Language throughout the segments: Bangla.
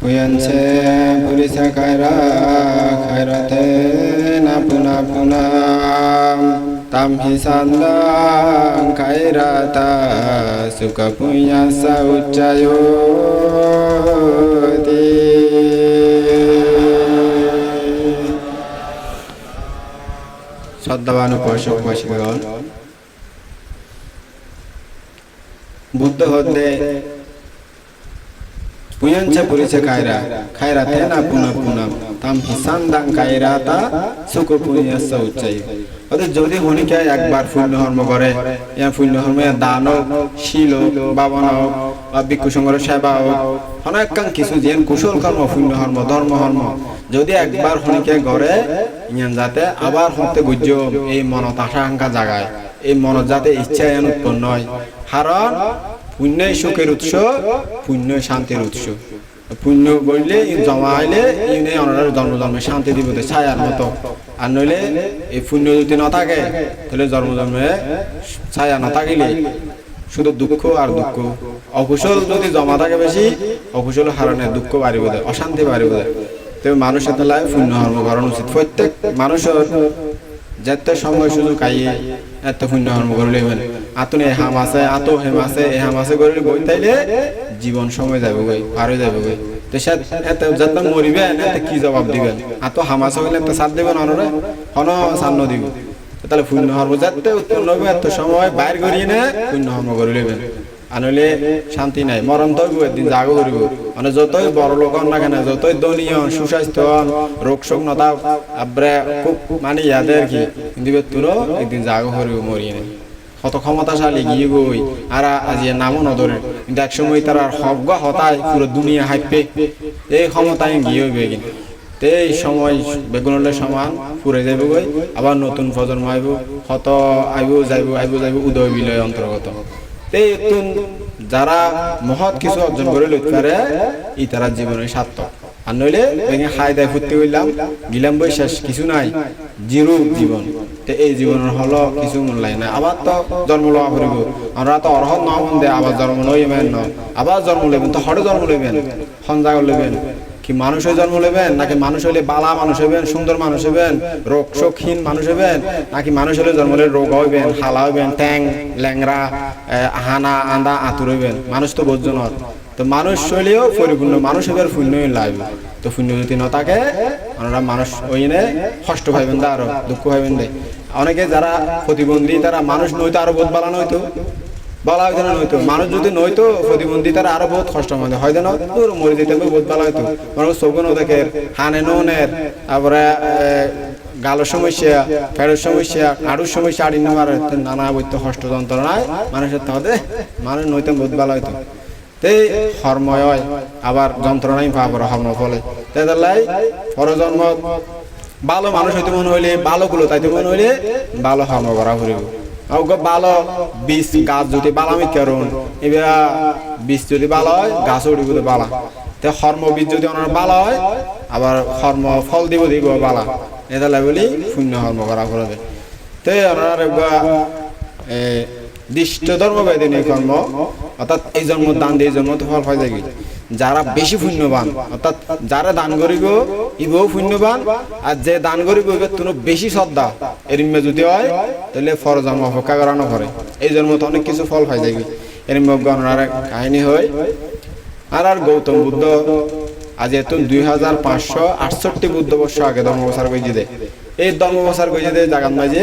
Puyanse purisa kaira khairate na puna puna tam hi sandang kairata suka punyasa uccayoti শ্রদ্ধাবান উপাসক উপাসিকগণ বুদ্ধ হতে পুয়ঞ্চে পুরিছে কায়রা খায়রা তেনা পুনা পুনা তাম হিসান্দাং কায়রা তা সুখ পুণ্যস্য উচ্চাই অর্থাৎ যদি হনিকে একবার পুণ্য কর্ম করে ইয়া পুণ্য কর্ম দান হোক বাবন হোক সংগ্রহ সেবা হোক অনেক কিছু যেন কুশল কর্ম পুণ্য কর্ম ধর্ম কর্ম যদি একবার হনিকে গড়ে ইয়ান যাতে আবার হতে গুজ্জ এই মনত আশা আকাঙ্ক্ষা জাগায় এই মনত যাতে ইচ্ছা উৎপন্ন হয় কারণ পুণ্যই সুখের উৎস, পুণ্যই শান্তির উৎস। পুণ্য বললে জমা আইলে অনার জন্ম জন্মে শান্তি দিব ছায়ার মতো। আর নইলে এই পুণ্য যদি না থাকে, তাহলে জন্ম জন্মে ছায়া না থাকিলে শুধু দুঃখ আর দুঃখ। অকুশল যদি জমা থাকে বেশি, অকুশল হারণে দুঃখ বাড়িব দেয় অশান্তি বাড়িব দেয় তবে মানুষের তালায় পুণ্য করানো উচিত প্রত্যেক মানুষের যেতে সময় সুযোগ আইয়ে এত পুণ্য কর্ম করলে লইবেন আতুন এ হাম আছে আত হেম আছে, এ হাম আছে করলে বই তাইলে জীবন সময় যাবে গই পার যাবে গই। তো সে এত যত মরিবে, এত কি জবাব দিবেন? আত হাম আছে হইলে তো সাথ দিবেন অনরে? হন সান্ন দিব। তাহলে পুণ্য কর্ম যাতে উৎপন্ন হবে এত সময় বাইর করিয়ে না পুণ্য কর্ম করে লইবেন আনলে শান্তি নাই। মরণ তো একদিন জাগো করিব মানে যতই বড় লোক না কেন, যতই দনীয় সুস্বাস্থ্য রোগ শোক নতা আব্রে খুব মানে ইয়াদে আর কি। কিন্তু তুলো একদিন জাগো করিব মরিয়ে নেই কত ক্ষমতাশালী গিয়ে গই আর আজ নামও নধরে। কিন্তু এক সময় তারা হজ্ঞ হতায় পুরো দুনিয়া হাইপে। এই ক্ষমতায় গিয়ে হইবে কিন্তু এই সময় বেগুনলে সমান ফুরে যাইব গই আবার নতুন প্রজন্ম আইব, কত আইব যাইব আইব যাইব উদয় বিলয় অন্তর্গত। যারা মহৎ কিছু অর্জন করে লইতে পারে, ই তারা জীবনে সার্থক। আর নইলে ভেঙে খাই দায় ফুটতে হইলাম গিলাম বই শেষ, কিছু নাই জিরো জীবন। তে এই জীবনের হলো কিছু মূল্যায় নাই। আবার তো জন্ম লওয়া করিব আমরা তো অর্হত না হন দে আবার জন্ম লই মেন ন। আবার জন্ম লইবেন, তো হরে জন্ম লইবেন সঞ্জাগ লইবেন। কি মানুষ হয়ে জন্ম নেবেন? নাকি মানুষ হলে বালা মানুষ হইবেন, সুন্দর মানুষ হইবেন, রোগ শোকহীন মানুষ হইবেন? নাকি মানুষ হলে জন্ম হলে রোগ হইবেন হালা হইবেন ট্যাং ল্যাংরা হানা আন্দা, আতুর হইবেন? মানুষ তো বোঝজন তো মানুষ হইলেও পরিপূর্ণ, মানুষ হইবার শূন্য লাগবে তো শূন্য যদি ন থাকে ওনারা মানুষ ওইনে কষ্ট পাইবেন দা আরও, দুঃখ পাইবেন দে। অনেকে যারা প্রতিবন্ধী, তারা মানুষ নইতো আরও বোধ বালানো হইতো বলা হইতো না নইতো মানুষ যদি নইতো প্রতিবন্ধী, তারা আরও বহুত কষ্ট মানে হয়তো না তোর মরে যেতে হবে, বহুত ভালো হইতো। মানুষ দেখের হানে তারপরে সমস্যা সমস্যা সমস্যা, আড়ি নানা বৈত্য কষ্ট যন্ত্রণায় মানুষের মানুষ বহুত ভালো হইতো। আবার যন্ত্রণাই পাবার ফলে তাই পরজন্ম ভালো মানুষ হইতে মনে হইলে ভালো গুলো তাইতে মনে হইলে ভালো হর্ম করা ফুরিব ওগো ভালো বীজ গাছ যদি বালামি করুন এবার বীজ যদি ভালো হয়, গাছ উড়িব বালা। তে কর্ম বীজ যদি ওনার ভালো হয়, আবার কর্ম ফল দিব দিব বালা। এটা বলি শূন্য কর্ম করা করে দেয় তে ওনার দৃষ্ট ধর্ম বেদিনী কর্ম অর্থাৎ এই জন্ম দান দিয়ে জন্ম তো ফল হয় যায় যারা বেশি পুণ্যবান, অর্থাৎ যারা দান করিব ইবও পুণ্যবান, আর যে দান করিব তুমি বেশি শ্রদ্ধা। এরিমে যদি হয়, তাহলে ফর জন্ম অপেক্ষা করানো করে। এই জন্ম তো অনেক কিছু ফল পাই যাবে এরিমে গণনার কাহিনী হয়, আর আর গৌতম বুদ্ধ, আজ এত দুই হাজার পাঁচশো আটষট্টি বুদ্ধ বর্ষ আগে ধর্মপ্রচার করেছে দে। এই ধর্মপ্রচার করেছে দে জাগান মাঝে,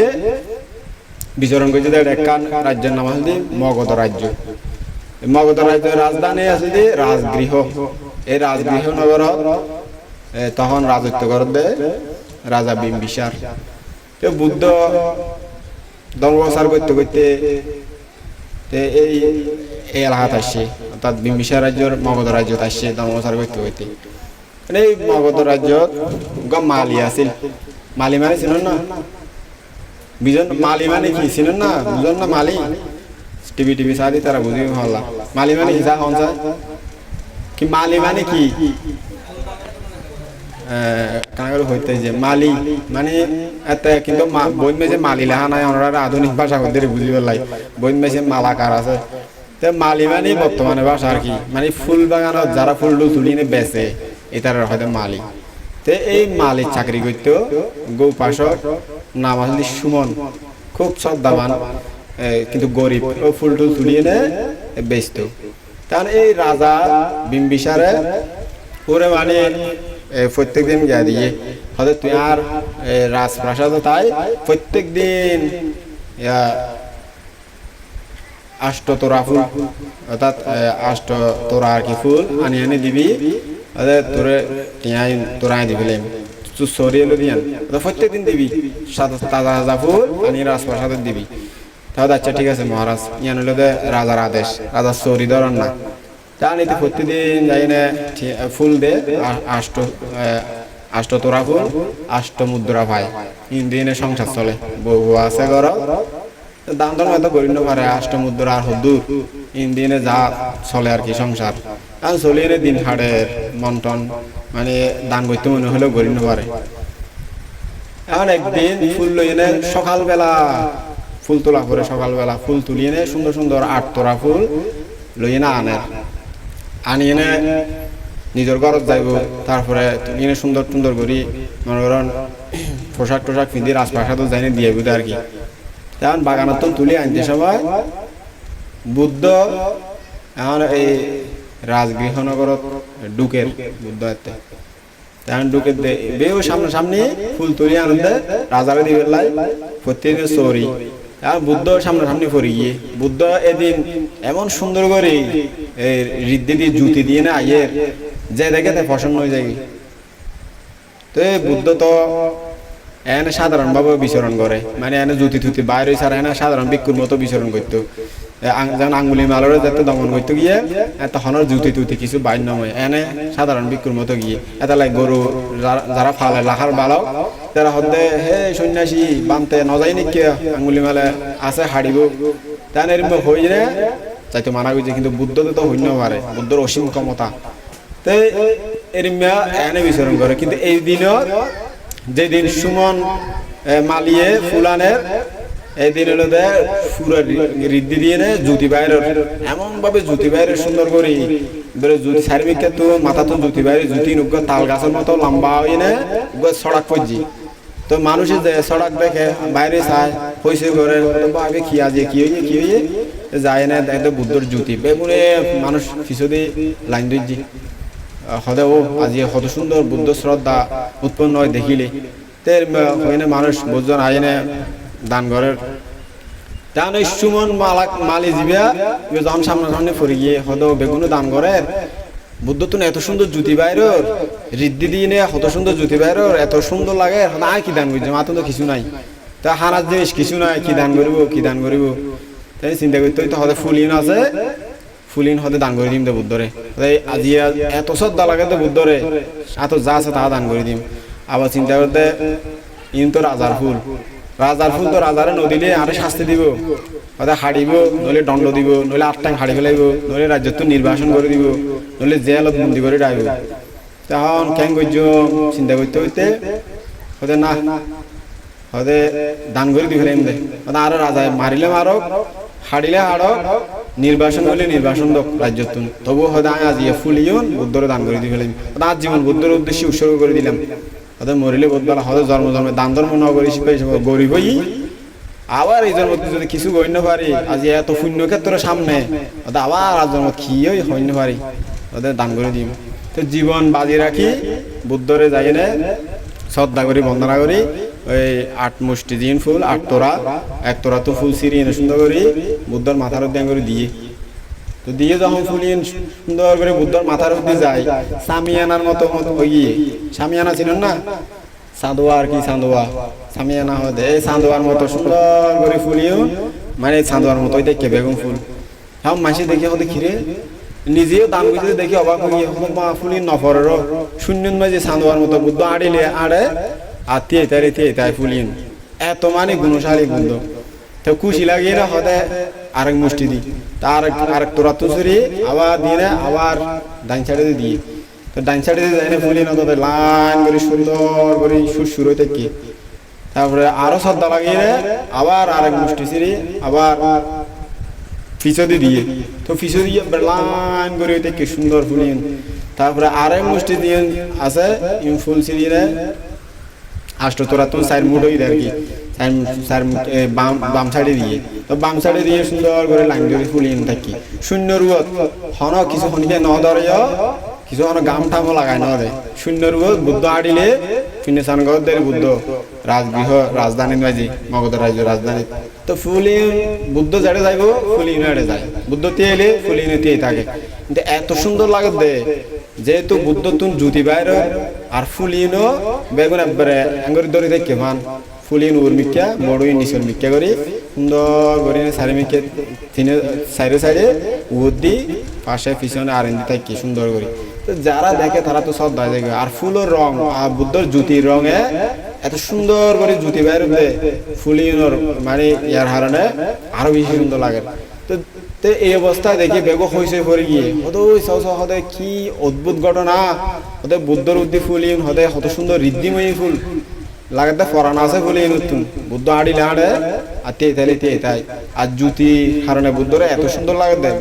বিচরণ করেছে দে একান রাজ্যের নাম আছে মগধ রাজ্য। মগধ রাজ্যের রাজধানী আছে যে রাজগৃহ এই রাজগৃহ নগর তখন রাজত্ব করবে রাজা বিম্বিসার বুদ্ধ ধর্মপ্রচার করতে করতে এই এলাকাত আসছে অর্থাৎ বিম্বিসার রাজ্যের মগধ রাজ্যত আসছে ধর্মপ্রচার করতে করতে এই মগধ রাজ্যত মালি আছিল। মালি মানে চিনেন না? বিজন মালি মানে কি? চিনেন না? বুঝলেন না মালি? টিভি টিভি সারি তারা বুঝি হল্লা মালি মানে যা হনসা কি মালি মানে কি হইতে যে মালি মানে কিন্তু মেজে মালি নাই আধুনিক ভাষা করতে বুঝি পেলাই মেজে মালাকার আছে তো মালি মানে বর্তমানে বাসা আর কি মানে ফুল বাগানত যারা ফুল তুলি এনে বেচে এটার হয়তো মালি তে এই মালির চাকরি করতো গৌ পাশক নাম সুমন খুব শ্রদ্ধাবান কিন্তু গরিব ফুল টুল তুলি এনে বেচতো কারণ এই রাজা বিম্বিসারে ওরে মানে প্রত্যেক দিন গিয়া দিয়ে, হয়তো তুই আর রাজপ্রাসাদ তাই প্রত্যেক দিন আষ্ট তোরা ফুল, অর্থাৎ আষ্ট তোরা আর কি ফুল আনি আনি দিবি তোরে টিয়াই তোরাই দিবি তুই সরিয়ে দিয়ান প্রত্যেক দিন দিবি সাদা তাজা তাজা ফুল আনি রাজপ্রাসাদ দিবি। তাহলে আচ্ছা ঠিক আছে মহারাজ। ইয়ান হলো রাজার আদেশ রাজার সরি ধরন না। জানি তো প্রতিদিন যাই না ফুল দে আষ্ট আষ্ট তোরা ফুল, আষ্ট মুদ্রা তিন দিনে সংসার চলে, বউ আছে ঘর। দাম দর করি না পারে, আষ্ট মুদ্রা আর তিন দিনে যা চলে আর কি সংসার। আর চলে এনে দিন হাড়ে মন্টন মানে দান করতে মনে হলেও না পারে। এখন একদিন ফুল লই এনে সকালবেলা ফুল তোলা করে সকালবেলা ফুল তুলি এনে সুন্দর সুন্দর আট তোরা ফুল লই এনে আনে। আনি এনে নিজের ঘরত যাইব, তারপরে এনে সুন্দর সুন্দর করি, মনে করেন পোশাক টোশাক পিন্ধি রাজপ্রাসাদও যাইনে দিয়ে বুঝে আর কি। এখন বাগানত তুলি আনতে সময় বুদ্ধ, এখন এই রাজগৃহনগরত ঢুকের বুদ্ধ এতে দে বেও সামনে সামনে ফুল তুলি আনন্দে, রাজারে দিবে লাই প্রত্যেকে সরি আর বুদ্ধ সামনে সামনে পড়ে গিয়ে। বুদ্ধ এদিন এমন সুন্দর করে রিদ্ধি দিয়ে জুতি দিয়ে না আইয়ের যে দেখে তে পছন্দ হয়ে যায়। তো বুদ্ধ তো এনে সাধারণ ভাবে বিচরণ করে। মানে এনে জুতি থুতি বাইরে ছাড়া এনে সাধারণ ভিক্ষুর মতো বিচরণ করতো। যেমন আঙ্গুলি মালরে যাতে দমন করতে গিয়ে এত হনর জুতি তুতি কিছু বাইর নময় এনে সাধারণ ভিক্ষুর মতো গিয়ে, এত লাই গরু যারা ফালে লাখার বালাও তারা হতে, হে সন্ন্যাসী বানতে নজাই নাকি আঙ্গুলি মালে আছে হাড়িব। তাই এরম হই রে চাইতো মানা গেছে কিন্তু বুদ্ধ তো হইন পারে, বুদ্ধর অসীম ক্ষমতা। তো এরিমিয়া এনে বিচরণ করে, কিন্তু এই দিনও যেদিন সুমন মালিয়ে, ফুলানের, এই দিন হলো দে পুরো রিদ্ধি দিয়ে নে জুতি বাইরের এমন ভাবে জ্যোতি বাইরের সুন্দর করে বেরে জুতি সার্বিককে তো মাথা তো জুতি বাইরে জুতি নুগ্গ তাল গাছের মতো লম্বা হয়ে নে সড়ক পর্যি তো মানুষের যে সড়ক দেখে বাইরে চায়, পয়সা করে ভাবে কি আজ কি হইয়ে কি হইয়ে যায় না দেখতে বুদ্ধর জুতি বেগুনে মানুষ কিছু দিয়ে লাইন দিচ্ছি হদে ও আজি কত সুন্দর বুদ্ধ শ্রদ্ধা উৎপন্ন হয় দেখিলে। তে হইনে মানুষ বুঝজন আইনে দান ঘরের দান সুমন মালাক মালি জিবিয়া যখন সামনে সামনে পড়ে গিয়ে হদ বেগুনো দান ঘরের বুদ্ধ তো এত সুন্দর জুতি বাইরের। রিদ্ধি দিয়ে নে কত সুন্দর জুতি বাইরের, এত সুন্দর লাগে। না কি দান করছে? মাত্র তো কিছু নাই। তা হানার জিনিস কিছু নাই, কি দান করিব, কি দান করিব? তাই চিন্তা করতে তো হদে ফুলিন আছে। ফুলিন হতে দান করে দিম তো বুদ্ধরে। আজি এত শ্রদ্ধা লাগে তো বুদ্ধরে। এত যা আছে তা দান করে দিম। আবার চিন্তা করতে, ইন তো রাজার ফুল। রাজার ফুল তো রাজারে নদিলে আরে শাস্তি দিব। হয়তো হাড়িব নইলে দণ্ড দিব নইলে আট টাইম হাড়ি ফেলাইব নইলে রাজ্যত নির্বাসন করে দিব নইলে জেলত বন্দি করে ডাইব তখন কেন করছ চিন্তা করতে হইতে হতে না হতে দান করে দি ফেলাইম দে হতে আরও রাজায় মারিলে মারক হাড়িলে হাড়ক নির্বাসন হলে নির্বাসন দক রাজ্যত তবু হয়তো আমি আজ ফুলিয়ন বুদ্ধরে দান করে দিয়ে ফেলাম আজ জীবন বুদ্ধের উদ্দেশ্যে উৎসর্গ করে দিলাম। হয়তো মরিলে বোধবেলা হয়তো জন্ম জন্মে দান ধর্ম ন করি গরিব হই আবার এই জন্ম যদি কিছু গণ্য পারি, আজ এত শূন্য ক্ষেত্রের সামনে আবার আজ জন্ম কি হই হইন্য পারি ওদের দান করে দিম। তো জীবন বাজি রাখি বুদ্ধরে যাই নে শ্রদ্ধা করি বন্দনা করি ওই আট মুষ্টি দিন ফুল আট তোরা এক তোরা তো ফুল সিরি এনে সুন্দর করি বুদ্ধর মাথার উদ্যান করে দিয়ে। তো দিয়ে যখন ফুলিন সুন্দর করে বুদ্ধর মাথার উপরে যায় সামিয়ানার মতো মতো ওই সামিয়ানা ছিল না? চাঁদোয়া আর কি চাঁদোয়া সামিয়ানা হতে এই চাঁদোয়ার মতো সুন্দর করে ফুলিও মানে চাঁদোয়ার মতো দেখে বেগুন ফুল? এখন মাসি দেখে, হতে খিরে নিজেও দাম গুছিয়ে দেখি অবাক হয়ে ফুলি নফরেরও শূন্য মাঝে চাঁদোয়ার মতো বুদ্ধ আড়িলে আড়ে, আর তে তারে তে তাই ফুলিন এত মানে গুণশালী বুদ্ধ তো খুশি লাগিয়ে না, হতে আরেক মুষ্টি দি। তার আরেক তোরা তো সরি আবার দিয়ে আবার সাইডে দিয়ে। ডাইন সাইডে ফুলি না তোদের লাইন করে সুন্দর করে সুর সুর হইতে কি? তারপরে আরও শ্রদ্ধা লাগিয়ে আবার আরেক মুষ্টি আবার ফিসদি দিয়ে তো ফিসদি লাইন করে ওইটা কি, সুন্দর ফুলিন তারপরে আরেক মুষ্টি দিয়ে আছে ফুল সিরিয়ে আষ্ট তোরা তো সাইড মুড হই আর কি, সাইড বাম বাম সাইডে দিয়ে। তো বাম সাইডে দিয়ে সুন্দর করে লাইন করে ফুলিন থাকি শূন্য রুয়ত। হন কিছু হনিকে ন ধরে। কিছু হন গাম টামও লাগায় ন দে শূন্য রুয়ত বুদ্ধ আডিলে ফিনে সানগর দেরি বুদ্ধ রাজগৃহ রাজধানী বাজি মগধ রাজ্য রাজধানী তো ফুলিন বুদ্ধ যাড়ে যাইব ফুলিন আড়ে যায়। বুদ্ধ তেলে ফুলিনে দিয়ে থাকে। কিন্তু এত সুন্দর লাগে দে, যেহেতু বুদ্ধ তুন জুতি বাইর আর ফুলিনও বেগুন একবারে আঙ্গুর দড়ি দেখে মান ফুলিন উর্মিকা বড়ই নিচের মিক্কা করি সুন্দর করে সারি মিকে তিনে সাইডে সাইডে উদ দি পাশে পিছনে আর এন্দি থাকি সুন্দর করে যারা দেখে তারা তো সব দায় দেখবে। আর ফুলের রং, আর বুদ্ধর জুতির রঙে এত সুন্দর করে জুতি বাইর ফুলিনর মানে ইয়ার হারণে আরও বেশি সুন্দর লাগে। তো এই অবস্থায় দেখি বেগ হইছে পড়ে গিয়ে, হতে ওই হতে কি অদ্ভুত ঘটনা, হতে বুদ্ধর উদ্দি ফুলিন হতে কত সুন্দর ঋদ্ধিময়ী ফুল, লাগাতে ফরান আছে ফুলি নতুন বুদ্ধ আড়িলে আড়ে, আর তে তাই। আর জুতি কারণে বুদ্ধরে এত সুন্দর লাগে দেয়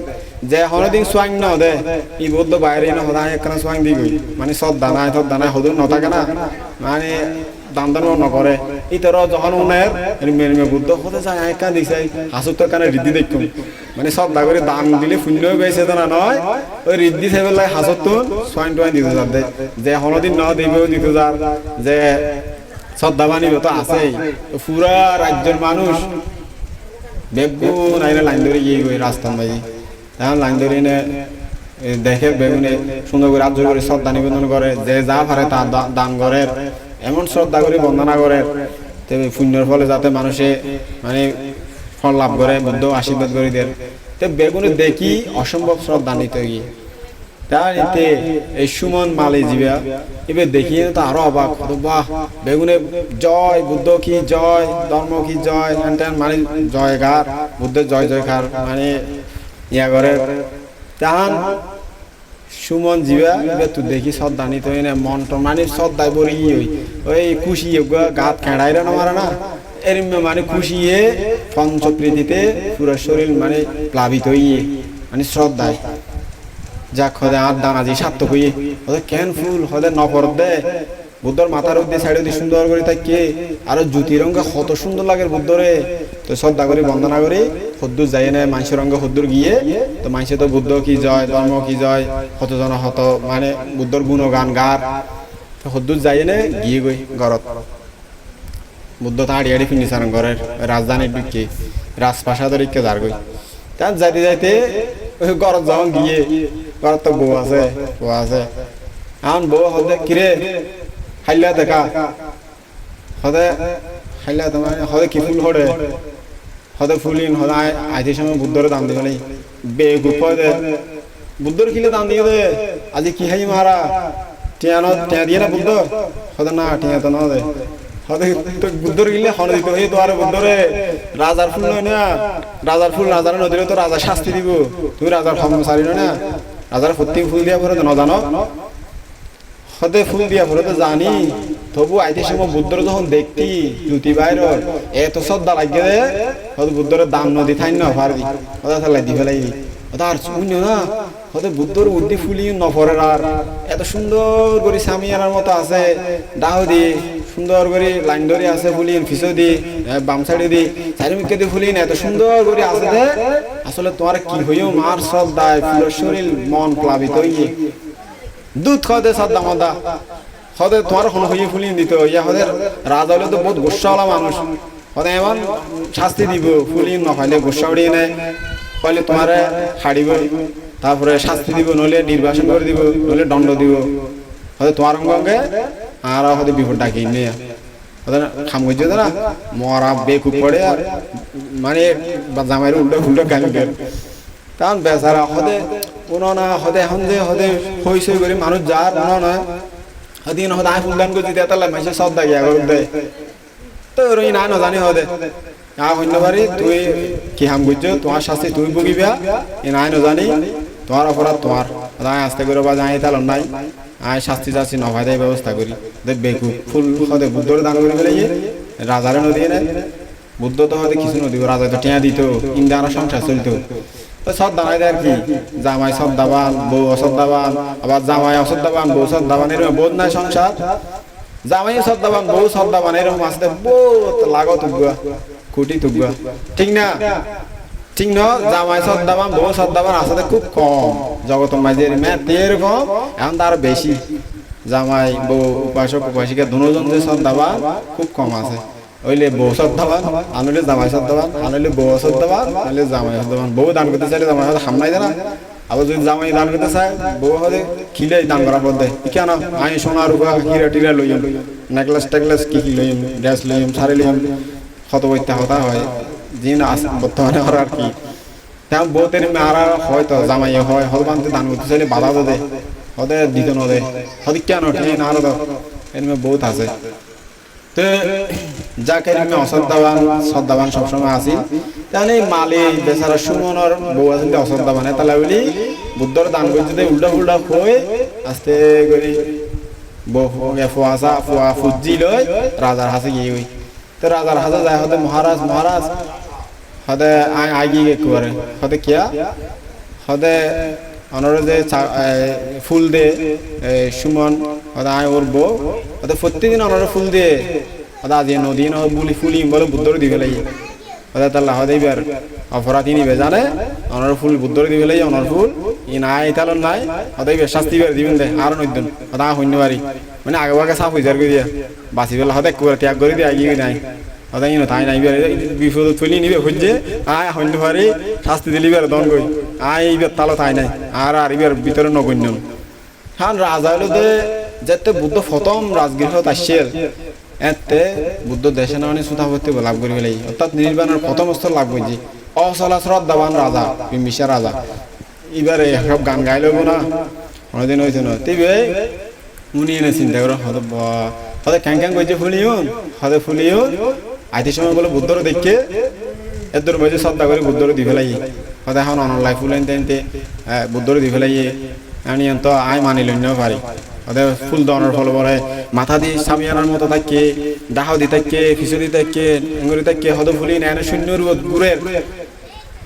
যে হনদিন সোয়াং না দে ই বুদ্ধ বাইরে না হদা একখানা সোয়াং দি গই। মানে সব দানায় সব দানায় হদুর নথাকে না। মানে দান দান নকরে এই তোর যখন উনার মেন মে বুদ্ধ হতে যায় একা দিছে হাসুর তো কানে রিদ্ধি দেখুন। মানে সব দাগরে দান দিলে শূন্য বেছে না নয় ওই রিদ্ধি সেবে লাগে হাসুর তো সোয়াইন টোয়াইন দিতে যার দে। যে হনদিন ন দিবেও দিতে যার যে শ্রদ্ধাবাণী তো আছেই। পুরা রাজ্যের মানুষ বেগুন আইনে লাইন ধরে গিয়ে রাস্তান বাজি এখন লাইন ধরে এনে দেখে বেগুনে সুন্দর করে আজ্য করে শ্রদ্ধা নিবেদন করে, যে যা পারে তা দান করে, এমন শ্রদ্ধা করে, বন্দনা করে তবে পুণ্যের ফলে যাতে মানুষে মানে ফল লাভ করে, বুদ্ধ আশীর্বাদ করে দেয় তো বেগুনে দেখি অসম্ভব শ্রদ্ধা নিতে গিয়ে। তার এতে এই সুমন মালে জিবা এবার দেখিয়ে তো আরও অবাক বাহ, বেগুনে জয়, বুদ্ধ কি জয়, ধর্ম কি জয় মানে জয়গার, বুদ্ধের জয় জয়কার মানে ইয়া করে, তাহান, সুমন জিবা তুই দেখি শ্রদ্ধানি তো এনে মন মানে শ্রদ্ধায় বলি ওই ওই খুশি গাত খেড়াই না এর মানে খুশিয়ে পঞ্চপ্রীতিতে পুরো শরীর মানে প্লাবিত হইয়ে মানে শ্রদ্ধায়। যাক, হদে আর দানাজি সার্থক হইয়ে, হদে কেন ফুল, হদে নপর দে। বুদ্ধর মাথার উদ্দে সাইড সুন্দর করে থাকে আর জ্যোতি রঙে কত সুন্দর লাগে বুদ্ধরে। তো শ্রদ্ধা করে, বন্দনা করে হদ্দুর যাই না মানুষের রঙে হদ্দুর গিয়ে, তো মানুষে তো বুদ্ধ কি জয়, ধর্ম কি জয় হত জন হত মানে বুদ্ধর গুণগান গার। তো হদ্দুর যাই না গিয়ে গই ঘরত। বুদ্ধ তো আড়ি আড়ি ফিনিসার ঘরের রাজধানীর দিকে, রাজপ্রাসাদের দিকে যার গই। তার যাইতে যাইতে ওই ঘরত যখন গিয়ে, ঘরত তো বউ আছে বউ আছে। এখন বউ হদে কিরে? হাইলা দেখা। হদে হাইলা তোমার হদে কি ফুল হড়ে হদে ফুলিন হদে আইতে সময় বুদ্ধর দাম দিবে নাই বে গুপ দে বুদ্ধর কিলে দাম দিয়ে দে আজি কি হাই মারা? টিয়া ন টিয়া দিয়ে না বুদ্ধ? হদে না, টিয়া তো না দে হদে তো বুদ্ধর গিলে হন দিতে হই, তো বুদ্ধরে। রাজার ফুল নয় না? রাজার ফুল রাজার নদীরে তো রাজা শাস্তি দিব। তুমি রাজার কর্মচারী নয় না? রাজার প্রত্যেক ফুল দিয়া পরে ন জানো হতে ফুল দিয়া তো জানি, তবু আইতে সময় বুদ্ধর যখন দেখতি বাইর এত শ্রদ্ধা লাগে রে বুদ্ধর দাম নদী পারবি ওটা তাহলে ওটা আর না বুদ্ধর উদ্দি ফুলি নফরের আর এত সুন্দর করে মতো আছে ডাহ দি সুন্দর করে লাইন ধরে আছে ফুলিন ফিসো দি বাম সাইডে দি ফুলিন এত সুন্দর করে আছে আসলে তোমার কি হইও মার শ্রদ্ধায় ফুলের শরীর মন প্লাবিত হইয়ে দুধ খাওয়াতে সাদ্দা মাদা হদে তোমার হন হইয়ে ফুলিয়ে দিত ইয়া হদে রাজা হলে তো বহুত গোসাওয়ালা মানুষ। হদে এমন শাস্তি দিব, ফুলিয়ে নখাইলে গোসা উড়িয়ে নেয় কইলে তোমার হাড়িব তারপরে শাস্তি দিব, নইলে নির্বাসন করে দিব, নইলে দণ্ড দিব। হদে তোমার অঙ্গে আর হদে বিপদ ডাকি নিয়ে খাম করছে না, মরা বেকুব পড়ে আর মানে জামাইয়ের উল্টো উল্টো গালি দেয় কারণ বেচারা হদে কোনো না হদে যে হদে হই সই করে মানুষ যার কোনো না হদি না হদে আয় ফুলদান করে দিতে তাহলে মাসে সব দাগিয়া করে দে তো রই না নজানি হদে আ হন্যবারি তুই কি হাম বুঝছ তোমার শাস্তি তুই ভুগিবা। এ নাই, নজানি তোমার অপরাধ তোমার আয় আস্তে করে বা যাই তাহলে নাই আয় শাস্তি চাস্তি নভাই দেয় ব্যবস্থা করি দেখ বেকু ফুল হদে বুদ্ধরে দান করে ফেলে রাজারে নদী বুদ্ধ তো হয়তো কিছু নদী রাজা তো টিয়া দিত। ইন্দারা সংসার চলতো। তো শ্রদ্ধা নাই আর কি? জামাই শ্রদ্ধাবান, বউ অশ্রদ্ধাবান, আবার জামাই অশ্রদ্ধাবান, বউ শ্রদ্ধাবান, এরকম বোধ নাই সংসার? জামাই শ্রদ্ধাবান বউ শ্রদ্ধাবান, এরকম আসতে বহুত লাগো তুগুয়া কুটি তুগুয়া ঠিক না? ঠিক না? জামাই শ্রদ্ধাবান, বউ শ্রদ্ধাবান আসতে খুব কম। জগত মাঝের মেয়ে এরকম, এখন তার বেশি। জামাই, বউ, উপাসক, উপাসিকা, দুজন যে শ্রদ্ধাবান, খুব কম আছে। ওইলে বউ শ্রদ্ধাবান আনলে জামাই শ্রদ্ধাবান আনলে বউ শ্রদ্ধাবান আনলে জামাই শ্রদ্ধাবান। বউ দান করতে চাইলে জামাই হামলাই দেয় না আবার যদি জামাই দান করতে চায়, বউ হলে খিলে দান করার পর দেয় কেন আমি সোনা রূপা হিরা টিরা লইম। নেকলেস টেকলেস কি কি লইম, ড্রেস লইম, শাড়ি লইম, কত বইতে হতা হয় আস, বর্তমানে ওর আর কি। তেমন বউতের মেয়ারা হয়তো জামাই হয় হল বানতে দান করতে চাইলে বাধা তো দেয় হতে দিত না দেয় হতে কেন? ঠিক না আরও তো এরমে বহুত আছে। তো যাকে আমি অশ্রদ্ধাবান শ্রদ্ধাবান সবসময় আছি তাহলে মালি বেচারা সুমনের বউ আছে অশ্রদ্ধাবান। তাহলে বলি বুদ্ধর দান করতে উল্টা উল্টা হয়ে আস্তে করে ফুয়াশা ফুয়া ফুজি লই রাজার হাসে গিয়ে ওই। তো রাজার হাসে যায় হতে মহারাজ মহারাজ হতে আগি করে। হতে কিয়া? হতে অনরে যে ফুল দে সুমন হতে আয় ওর বউ। হতে প্রত্যেকদিন অনরে ফুল দিয়ে হতে আজি নদী নহ বুলি ফুলি বলে বুদ্ধর দিবে লাগি হতে তার লাহ দিবার অপরাধ নিবে জানে অনর ফুল বুদ্ধর দিবে লাগি অনর ফুল ই নাই তাল নাই। হতে ইবে শাস্তি বের দিবেন দে আর নইদন আ হইন্য বাড়ি মানে আগে আগে সাফ যার করে দিয়া। বাঁচি বেলা হতে একবার ত্যাগ করে দিয়ে আগিয়ে নাই। ইনো তাই নাই বের বিপদ তুলি নিবে খুঁজছে আয় হইন্য বাড়ি শাস্তি দিলি বের দন কই আয় এইবার তালো তাই নাই। আর আর এবার ভিতরে নগণ্য। হ্যাঁ রাজা হলো যে যেতে বুদ্ধ প্রথম রাজগৃহ আসছে এতে বুদ্ধ দেশে না মানে সুতাপত্তি লাভ করি ফেলে অর্থাৎ নির্বাণের প্রথম স্তর লাভ করছি। অসলা শ্রদ্ধাবান রাজা, বিম্বিসা রাজা। এবারে সব গান গাইলেও না। অনেকদিন হয়েছে না। তিবে উনি এনে চিন্তা করো, হয়তো হয়তো ক্যাং ক্যাং করছে ফুলিও হয়তো ফুলিও আইতে সময় বলে বুদ্ধর দেখে এদের মধ্যে শ্রদ্ধা করে বুদ্ধর দি ফেলাই হয়তো এখন অনলাই ফুল আনতে আনতে বুদ্ধর দি ফেলাই আনি তো আই মানি লইন পারি। হয়তো ফুল দনের ফল পরে মাথা দি সামিয়ানার মতো থাকে ডাহাও দি থাকে ফিসু দি থাকে এঙ্গুরি থাকে হয়তো ফুলি নেয় শূন্য গুড়ের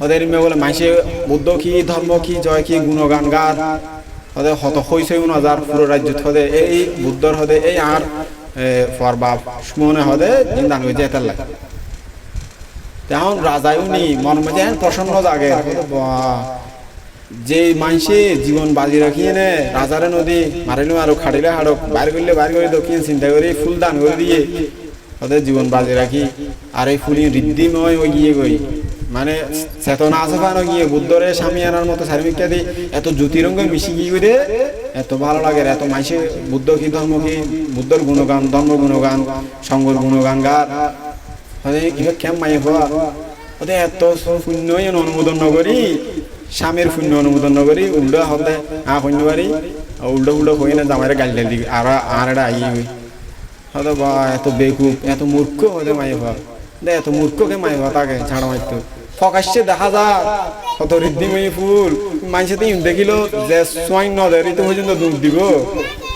ওদের মেয়ে বলে মাইসে বুদ্ধ কি ধর্ম কি জয় কি গুণগান গান ওদের হত হইছে হাজার পুরো রাজ্য হদে এই বুদ্ধর হদে এই আর ফর বাপ সুমনে হদে দিন দান হয়ে যেতে লাগে। তেমন রাজাই উনি মন মধ্যে প্রসন্ন জাগে। বাহ, যে মাইসে জীবন বাজি রাখি নে রাজারে নদী মারিলে আরও খাড়িলে হাড়ক বাইর করলে বাইর করে দক্ষিণ চিন্তা করে ফুল দান করে দিয়ে। ওদের জীবন বাজি রাখি আর এই ফুলি ঋদ্ধিময় হয়ে গিয়ে গই মানে চেতনা আছে পানো গিয়ে বুদ্ধরে স্বামী আনার মতো সার্বিকা দি এত জ্যোতিরঙ্গ মিশি গিয়ে দে। এত ভালো লাগে এত মাইসে বুদ্ধ কি ধর্ম কি? বুদ্ধর গুণগান ধর্ম গুণগান সঙ্গর গুণগান ইবে কেম মাই হওয়া হদে এত শূন্য অনুমোদন নগরী স্বামীর শূন্য অনুমোদন নগরী উল্টো হদে আ শূন্য বাড়ি উল্টো উল্টো হয়ে না জামাইরে গালি ঢালি দিবি আর আর এটা আই হদে বা এত বেকুব এত মূর্খ হদে মাই হওয়া দে এত মূর্খকে মাই হওয়া তাকে ছাড়া মারতো ফকাশে দেখা যায় কত ঋদ্ধিময়ী ফুল মানুষে তো দেখিল যে সোয়াইন নদের তো পর্যন্ত দুধ দিব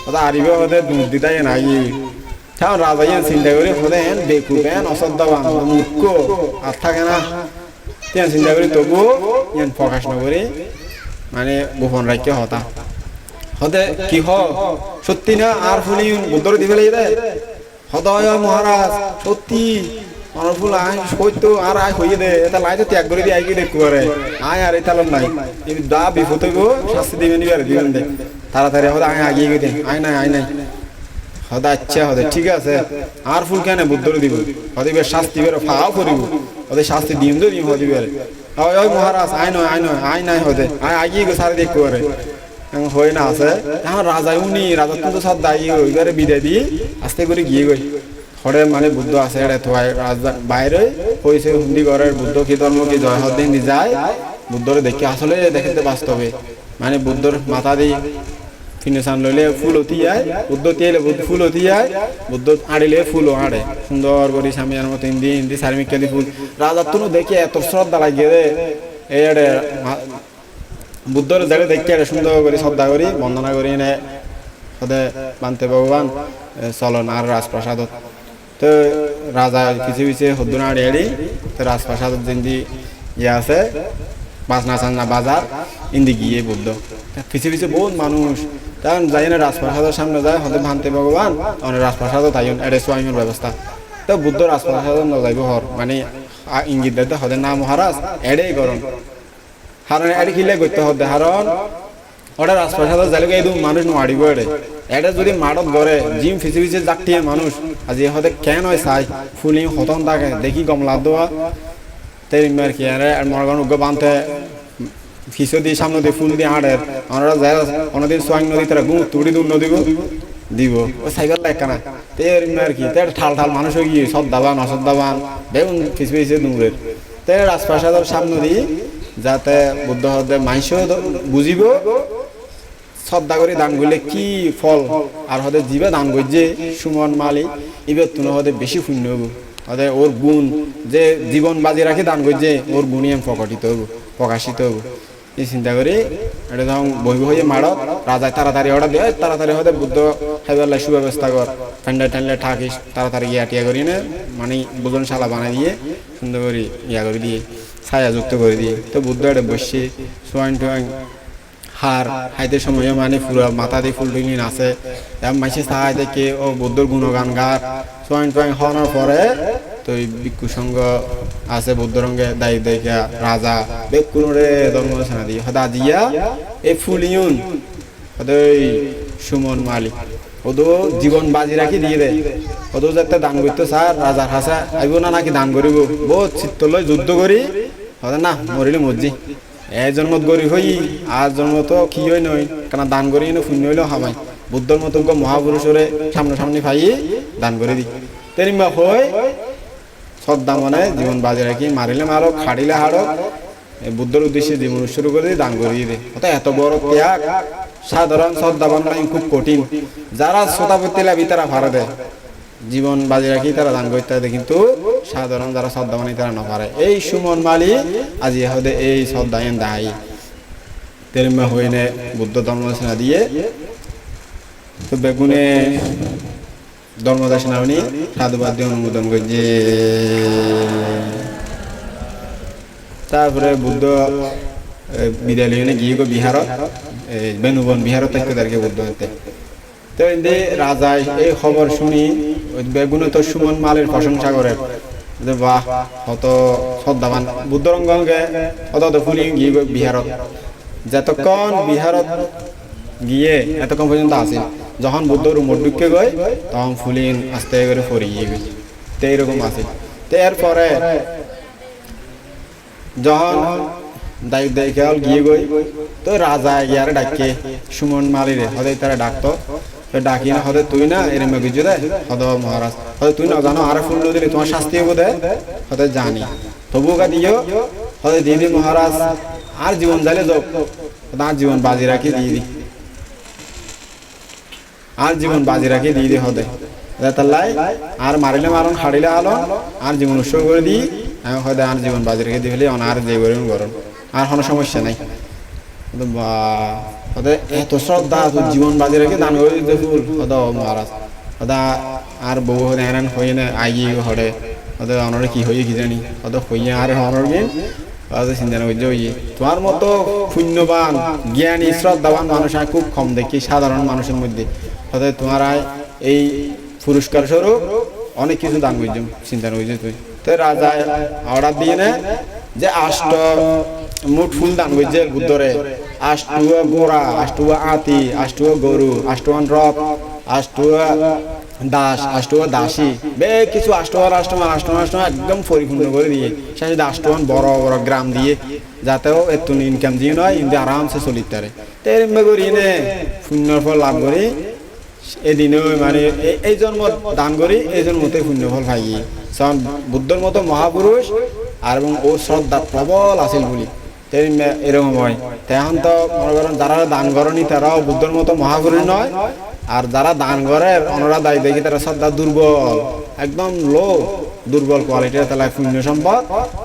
ওটা আরিবে হদে দুধ দিতাই নাই তাও রাজা চিন্তা করে হলে এন বেকুব এন অশ্রদ্ধাবান মূর্খ আর থাকে না ইয়ান চিন্তা করি তবু ইয়ান প্রকাশ নকরি মানে গোপন রাখতে হতা। হতে কি হ? সত্যি না? আর ফুলি বুদ্ধর দিবে লাগে দে। হদয় মহারাজ, সত্যি। অনফুল আয় সত্য আর আয় হইয়ে দে। এটা লাইতে ত্যাগ করে দিয়ে আইকে দেখু করে আয় আর এটা নাই। দা বিপদ হইব, শাস্তি দিবেন দিবে দিবেন দে। তাড়াতাড়ি হতে আয় আগিয়ে গিয়ে দে আয় নাই আয় নাই। হদা আচ্ছা হদে ঠিক আছে। আর ফুল কেন বুদ্ধর দিব। হদিবে শাস্তি বেরো ফাও করিব। হদে শাস্তি দিম তো দিম হদিবে ওই ওই মহারাজ আই নয় আই নয় আই নাই হদে আই আগিয়ে সারে দেখ করে হই না আছে। এখন রাজা উনি রাজা তো সব দায়ী ওইবারে বিদায় দিয়ে আস্তে করে গিয়ে গই। হরে মানে বুদ্ধ আছে এটা তো রাজা বাইরে হয়েছে হুন্দি ঘরের বুদ্ধ কি ধর্ম কি জয় হদ্দিন যায় বুদ্ধরে দেখে আসলে দেখতে বাস্তবে। মানে বুদ্ধর মাথা দিয়ে ফিনেশান লইলে ফুল অতি যায় বুদ্ধ তিয়াইলে ফুল অতি যায় বুদ্ধ আড়িলে ফুলও আড়ে। সুন্দর করে স্বামীর মতো ইন্দি হিন্দি সার্মিকালি ফুল। রাজা তুনো দেখে এত শ্রদ্ধা লাগিয়ে রে। এই আড়ে বুদ্ধর দেখে দেখে আড়ে সুন্দর করে শ্রদ্ধা করি, বন্দনা করি নে। সদে বানতে ভগবান চলন আর রাজপ্রাসাদত। তো রাজা কিছু কিছু হদ্দুনা আড়ি আড়ি, তো রাজপ্রাসাদত যেমনি ইয়ে আছে, বাজনা চাজনা বাজার, ইন্দি গিয়ে বুদ্ধ। পিছিয়ে পিছিয়ে বহুত মানুষ তখন যাই না রাজপ্রাসাদের সামনে যায় হতে ভান্তে ভগবান অনেক রাজপ্রাসাদও তাই এটা সোয়াইমের ব্যবস্থা। তো বুদ্ধ রাজপ্রাসাদ নজাইব হর মানে ইঙ্গিত দিতে হতে না মহারাজ, এড়েই করুন হারণ এড়ে খিলে করতে হতে, হারণ ওটা রাজপ্রাসাদ যাইলে এই মানুষ মারিব এড়ে। এটা যদি মারত গড়ে জিম ফিসি ফিসি জাকটিয়ে মানুষ, আজি হতে কেন হয় চাই? ফুলি হতন থাকে দেখি গমলা দেওয়া তাই আর কি আর মরগান উগ্র বানতে ফিসো দিয়ে, সামনে দিয়ে, ফুল দিয়ে হাঁটের আমরা যাই কোনোদিন সোয়াং নদী, তারা গুঁ, তুড়ি দূর নদী দিব। ও সাইকেল লাগ না তে এরম আর কি, তে ঠাল ঠাল মানুষ হয়ে গিয়ে সব দাবান অসৎ দাবান বেগুন ফিস ফিসে দূরের তে রাজপ্রাসাদের সামনে দিয়ে, যাতে বুদ্ধ হতে মাইস বুঝিব শ্রদ্ধা করে দান করলে কি ফল? আর হতে জিবে দান করছে সুমন মালি ইবে তুনো হতে বেশি পুণ্য হব হতে ওর গুণ, যে জীবন বাজি রাখি দান করছে, ওর গুণই আমি প্রকটিত হব প্রকাশিত হব চিন্তা করি এটা যখন বই হয়ে মারত রাজায় তাড়াতাড়ি অর্ডার দিয়ে। "এই তাড়াতাড়ি হতে বুদ্ধ খাইবার সুব্যবস্থা কর ঠান্ডা ঠান্ডা ঠাকিস তাড়াতাড়ি গিয়া টিয়া করি না মানে বুজন শালা বানাই দিয়ে সুন্দর করে ইয়া করে দিয়ে, ছায়া যুক্ত করে দিয়ে। তো বুদ্ধ এটা বসছে সোয়াইন টোয়াইন হার হাইতে সময় মানে পুরো মাথা দিয়ে ফুল টুলি নাচে। মাইসে সাহায্য দেখে ও বুদ্ধর গুণগান গার সোয়াইন টোয়াইন হওয়ার পরে তো এই ভিক্ষু সংঘ আছে বুদ্ধ রঙে দায়ী দেখা রাজা বেকুনরে ধর্ম সেনা দিয়ে। হদা দিয়া এই ফুলিউন হদই সুমন মালিক ওদো জীবন বাজি রাখি দিয়ে দে। ওদো যাতে দান করতে স্যার, রাজার হাসা, আইব না নাকি দান করিব? বহুত চিত্ত লয় যুদ্ধ করি হদে না, মরিলে মর্জি এ জন্মত গরি হই, আর জন্ম তো কি হই নই, কেন দান করি না শূন্য হইলেও হামাই। বুদ্ধর মতো মহাপুরুষরে সামনে সামনে পাই দান করে দি। তেরিমা হই শ্রদ্ধা মনে জীবন বাজে রাখি, মারিলে মারো খাড়িলে হাড়ো বুদ্ধর উদ্দেশ্যে জীবন শুরু করে, দান করে দিয়ে অর্থাৎ এত বড় ত্যাগ, সাধারণ শ্রদ্ধাবান নাই, খুব কঠিন। যারা শ্রোতাপত্তি লাভি তারা ভাড়া দেয় জীবন বাজি রাখি, তারা দান করতে হবে কিন্তু সাধারণ যারা শ্রদ্ধাবানী তারা না পারে। এই সুমন মালি, আজি হদে এই শ্রদ্ধায়ন দায়ী। তেরমা হইনে বুদ্ধ ধর্ম দিয়ে। তো বেগুনে ধর্ম দেশনা উনি সাধুবাদ দিয়ে অনুমোদন করছে। তারপরে বুদ্ধ এ, বিদায় লইনে গিয়ে গো বেনুবন বিহারত থাকতে তারকে বুদ্ধ হতে তো রাজা এই খবর শুনি বেগুন তো সুমন মালের প্রশংসা করে। যে বাহ কত শ্রদ্ধাবান বুদ্ধ রঙ্গকে কত তো ফুলি গিয়ে বিহারত। যতক্ষণ বিহারত গিয়ে এতক্ষণ পর্যন্ত আসে যখন বুদ্ধ রুমর ঢুকে গই তখন ফুলিন আস্তে করে ফরিয়ে গই তো এইরকম আছে। তো এরপরে যখন দায়িত্ব দেখে গিয়ে গই তো রাজা ইয়ারে ডাকে, সুমন মালিরে হদে তারা ডাকতো ডাকি না, হদে তুই না এরম কিছু দে, হদ মহারাজ, হদে তুই না জানো, আর ফুল দিলি তোমার শাস্তি হব দে, হদে জানি। তবু কা দিও, হদে দিদি মহারাজ, আর জীবন যাইলে যোগ আর জীবন বাজি রাখি দিয়ে দি। আর জীবন বাজি রাখি দিয়ে দি হদে। তাল্লাই আর মারিলে মারণ হারিলে আলো আর জীবন উৎসর্গ করে দিই। আমি হয়তো আর জীবন বাজি রেখে দিয়ে ফেলি আর যে গরম গরম আর কোনো সমস্যা নাই। এত শ্রদ্ধা তো জীবন বাজি রেখে, দান করে দিতে ফুল হদ মহারাজ, হদা আর বউ হদে এরান হয়ে না আইয়ে হরে ওদের অনরে কি হয়ে কি জানি। ওদের হইয়ে আর হনর গিয়ে ওদের চিন্তা ওই তোমার মতো পুণ্যবান, জ্ঞানী, শ্রদ্ধাবান মানুষ খুব কম দেখি, সাধারণ মানুষের মধ্যে। ওদের তোমার এই পুরস্কার স্বরূপ অনেক কিছু দান করছ, চিন্তা করছ তুই। তো রাজা অর্ডার দিয়ে নে যে আষ্ট মুঠ ফুল দান করছে বুদ্ধরে। আষ্টুয়া গোড়া আষ্টুয়া আতি আষ্টুয়া গরু আষ্টুয়ান আষ্টুয়া দাস আষ্টুয়া দাসী। বে কিছু আষ্টমান আষ্টমান আষ্টমান আষ্টমান একদম পরিপূর্ণ করে দিয়ে শেষে আষ্টমান বড় বড় গ্রাম দিয়ে যাতেও এত ইনকাম দিয়ে নয় ইন্দি আরামসে চলিতে পারে। তো এরম করি নে শূন্যর ফল লাভ করি। এদিনে মানে এই জন্ম দান করি, এই জন্মতে পুণ্যফল পাই কারণ বুদ্ধর মতো মহাপুরুষ আর এবং ও শ্রদ্ধা প্রবল আছিল বলি। এরকম হয়। তেমন তো মনে করেন যারা দান করেনি তারাও বুদ্ধর মতো মহাপুরুষ নয় আর যারা দান করে ওনারা দায়ী দেখি তারা শ্রদ্ধা দুর্বল একদম লো দুর্বল কোয়ালিটির তাহলে পুণ্য সম্পদ।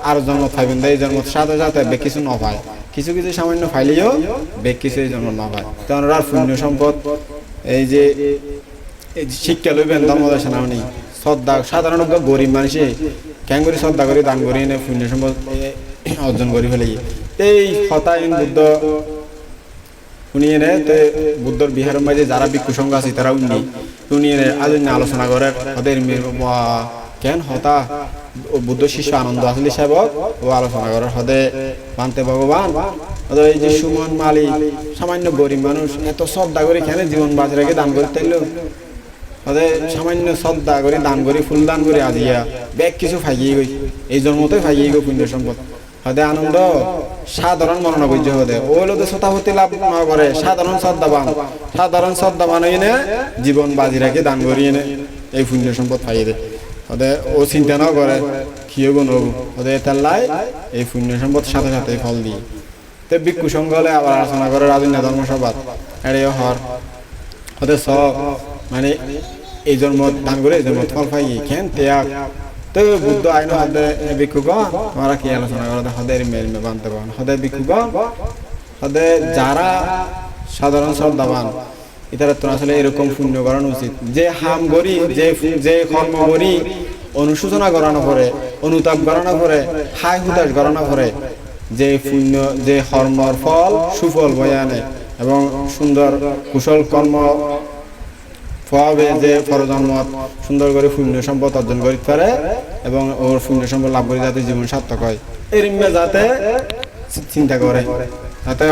আর জন্ম পাইবেন এই জন্ম সাথে সাথে কিছু ন পায় কিছু কিছু সামান্য ফাইলেও বে কিছু এই জন্ম ন পায় তো ওনারা পুণ্য সম্পদ এই যে শিক্ষা লইবেন ধর্মদর্শন আপনি শ্রদ্ধা সাধারণত গরিব মানুষে কেন করে শ্রদ্ধা করে, দান করি, এনে পুণ্য সম্পদ অর্জন করি ফেলে এই হতাইন বুদ্ধ, উনি এনে তে বুদ্ধর বিহারের মাঝে যারা ভিক্ষু সংঘ আছে, তারা উনি। উনি এনে আজ আলোচনা করে ওদের কেন হতা? বুদ্ধ শিশু আনন্দ আসলে সেবক ও আলোচনা করে হদে মানতে ভগবান। এই যে সুমন মালি, সামান্য গরিব মানুষ, এত শ্রদ্ধা করে কেন জীবন বাঁচে রেখে দান করতে এলো। ওদের সামান্য শ্রদ্ধা করে দান করি ফুল দান করে আজিয়া ব্যাগ কিছু ফাইয়ে গই, এই জন্মতে ফাইয়ে গো পুণ্য সম্পদ। হদে আনন্দ, সাধারণ মরণ বৈজ্য হদে। ও হলো তো শতাপতি লাভ না করে, সাধারণ শ্রদ্ধাবান। সাধারণ শ্রদ্ধাবান এনে জীবন বাজি রেখে দান করি এনে এই পুণ্য সম্পদ ফাইয়ে দে। হদে ও চিন্তা না করে কিয় গুণ হব হদে তেল্লাই এই পুণ্য সম্পদ সাথে সাথে ফল দিয়ে তে ভিক্ষু হলে আবার আলোচনা করে রাজন্য ধর্মসভাত। এড়ে হর। হতে সব মানে এই জন্ম দান করে এই জন্ম ফল পাই কেন ত্যাগ তো বুদ্ধ আইন হদে ভিক্ষুগণ তোমরা কি আলোচনা করো? হদের মেল মে বানতে পারেন হদে ভিক্ষুগণ হদে যারা সাধারণ শ্রদ্ধাবান ইতারা তো আসলে এরকম পুণ্য করানো উচিত। যে হাম করি, যে যে কর্ম করি, অনুশোচনা করানো পরে অনুতাপ করানো পরে হাই হুতাশ করানো পরে যে পুণ্য, যে কর্মর ফল সুফল বয়ে আনে এবং সুন্দর কুশল কর্ম ফবে যে পরজন্মত সুন্দর করে পুণ্য সম্পদ অর্জন করিতে পারে এবং ওর পুণ্য সম্পদ লাভ করে যাতে জীবন সার্থক হয়। এরিমে যাতে চিন্তা করে। যাতে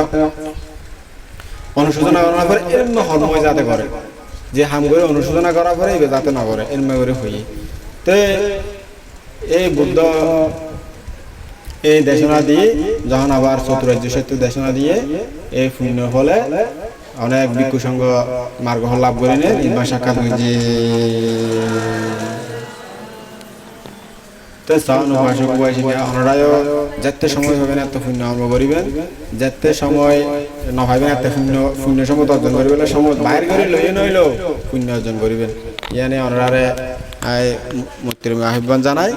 অনুশোচনা করার পরে এরম হর্ময় যাতে করে। যে হাম করে অনুশোচনা করার পরে এগুলো যাতে না করে, এরম করে হই তো এই বুদ্ধ, এই দেশনা দিয়ে যখন আবার চতুরাজ্য সত্য দেশনা দিয়ে এই পুণ্য ফলে অনেক ভিক্ষু সংঘ মার্গ লাভ করে নির্বাণ সাক্ষাৎ হয়েছে আহ্বান জানাই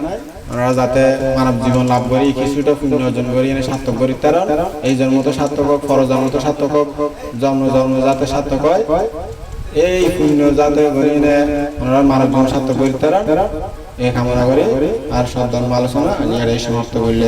যাতে মানব জীবন লাভ করি কিছুটা পুণ্য অর্জন করি এনে সার্থক করি তারা এই জন্ম তো সার্থক হোক পর জন্ম তো সার্থক হোক জন্ম জন্ম যাতে সার্থক হয় এই পুণ্য যাতে করি ওনারা মানব জীবন সার্থক করি তারা এই কামনা করে আর ধর্ম আলোচনা এই সমাপ্ত করলে